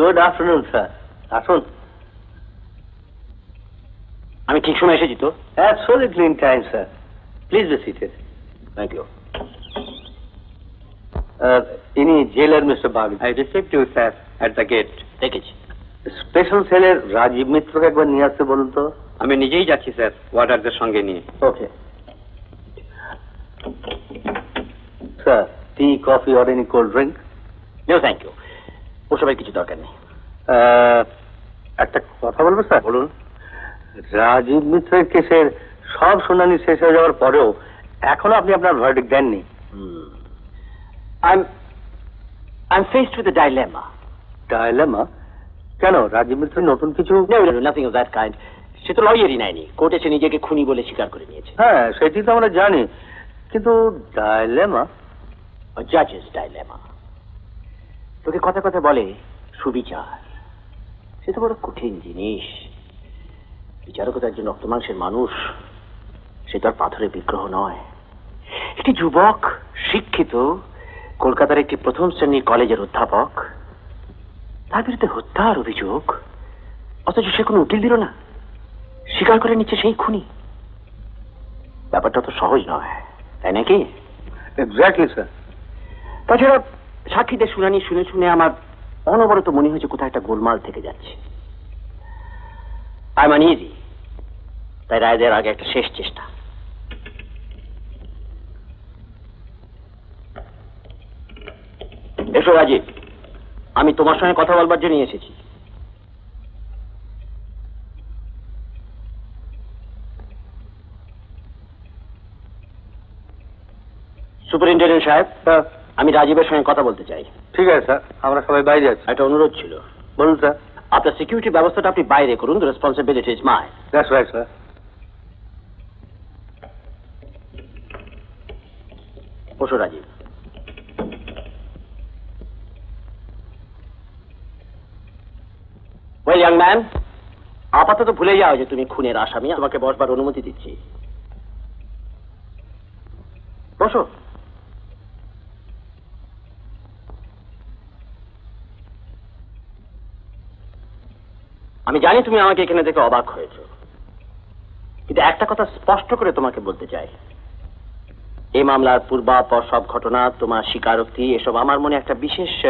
Good afternoon sir আসুন। আমি ঠিক সময় এসেছি তো? Absolutely in time sir please be seated thank you ইনি jailer mister Bag I received you sir at the gate দেখেছি স্পেশাল সেলের রাজীব মিত্রকে একবার নিয়ে আসতে বলুন তো। আমি নিজেই যাচ্ছি স্যার ওয়ার্ডারদের সঙ্গে নিয়ে। Okay sir tea coffee or any cold drink no thank you ওসবের কিছু দরকার নেই। একটা কথা বলব স্যার? বলুন। রাজীব মিত্রের কেসের সব শুনানি শেষ হয়ে যাওয়ার পরেও এখনও আপনি আপনার ভার্ডিক দেননি। I am I am faced with a dilemma কেন? রাজীব মিত্র নতুন কিছু নাথিং অফ দ্যাট কাইন্ড সে তো লয়ারই নেয়নি। কোর্টে সে নিজেকে খুনি বলে স্বীকার করে নিয়েছে। হ্যাঁ সেটি তো আমরা জানি। কিন্তু ডায়লেমা জাজেস ডাইলেমা তোকে কথা কথা বলে সুবিচার। সে তো বড় কঠিন জিনিস। বিচারকতা একজন রক্ত মাংসের মানুষ। সে তো আর পাথরের বিগ্রহ নয়। একটি যুবক শিক্ষিত কলকাতার একটি প্রথম শ্রেণির কলেজের অধ্যাপক। তার বিরুদ্ধে হত্যার অভিযোগ। অথচ সে কোনো উকিল দিল না। স্বীকার করে নিচ্ছে সেই খুনি। ব্যাপারটা তো সহজ নয় তাই নাকি? এক্স্যাক্টলি স্যার তাছাড়া সাক্ষীদের শুনানি শুনে শুনে আমার অনবরত মনে হয়েছে কোথায় একটা গোলমাল থেকে যাচ্ছে। আই মান ইজি তাই রায় দেওয়ার আগে একটা শেষ চেষ্টা। এসো রাজীব, আমি তোমার সঙ্গে কথা বলবার জন্য এসেছি। সুপারিনটেন্ডেন্ট সাহেব আমি রাজীবের সঙ্গে কথা বলতে চাই। ঠিক আছে স্যার। আমরা সবাই বাইরে আছি। একটা অনুরোধ ছিল। বলুন স্যার। আপনার সিকিউরিটি ব্যবস্থাটা আপনি বাইরে করুন the responsibility is my that's right sir বসো রাজীব। ওয়েল ইয়াং ম্যান আপাতত ভুলে যাও যে তুমি খুনের আসামি। আমাকে বসবার অনুমতি দিচ্ছি। বসো। আমি জানি তুমি আমাকে এখানে থেকে অবাক হয়েছো। কিন্তু একটা কথা স্পষ্ট করে তোমাকে বলতে চাই। এই মামলার পূর্বাপর সব ঘটনা তোমার স্বীকারোক্তি এসব আমার মনে একটা বিশেষ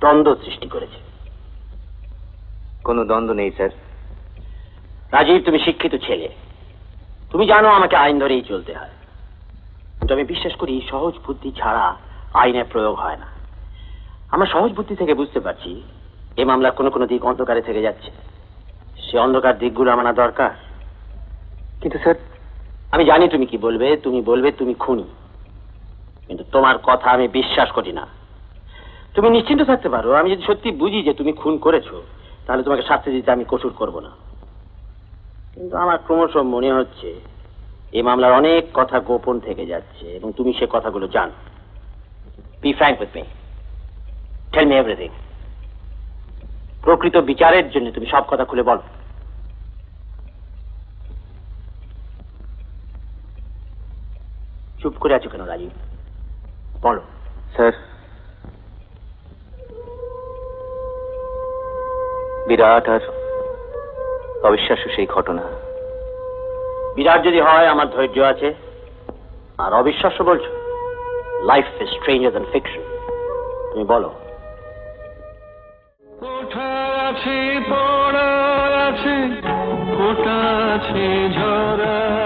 দ্বন্দ্ব সৃষ্টি করেছে। কোনো দ্বন্দ্ব নেই স্যার। রাজীব তুমি শিক্ষিত ছেলে। তুমি জানো আমাকে আইন ধরেই চলতে হয়। কিন্তু আমি বিশ্বাস করি সহজ বুদ্ধি ছাড়া আইনের প্রয়োগ হয় না। আমার সহজ বুদ্ধি থেকে বুঝতে পারছি এই মামলার কোনো কোনো দিক অন্ধকারে থেকে যাচ্ছে। সে অন্ধকার দিকগুলো মানা দরকার। কিন্তু স্যার, আমি জানি তুমি কি বলবে, তুমি বলবে তুমি খুনি। কিন্তু তোমার কথা আমি বিশ্বাস করি না। তুমি নিশ্চিন্ত থাকতে পারো, আমি যদি সত্যি বুঝি যে তুমি খুন করেছ, তাহলে তোমাকে শাস্তি দিতে আমি কসুর করব না। কিন্তু আমার ক্রমশ মনে হচ্ছে এই মামলার অনেক কথা গোপন থেকে যাচ্ছে, এবং তুমি সে কথাগুলো জানো। Be frank with me tell me everything প্রকৃত বিচারের জন্য তুমি সব কথা খুলে বলো। চুপ করে আছো কেন রাজীব? বলো। স্যার। বিরাট আর অবিশ্বাস্য সেই ঘটনা। বিরাট যদি হয় আমার ধৈর্য আছে। আর অবিশ্বাস্য বলছো life is stranger than fiction তুমি বলো। আছে পড়া আছে ফোটা আছে ঝরা।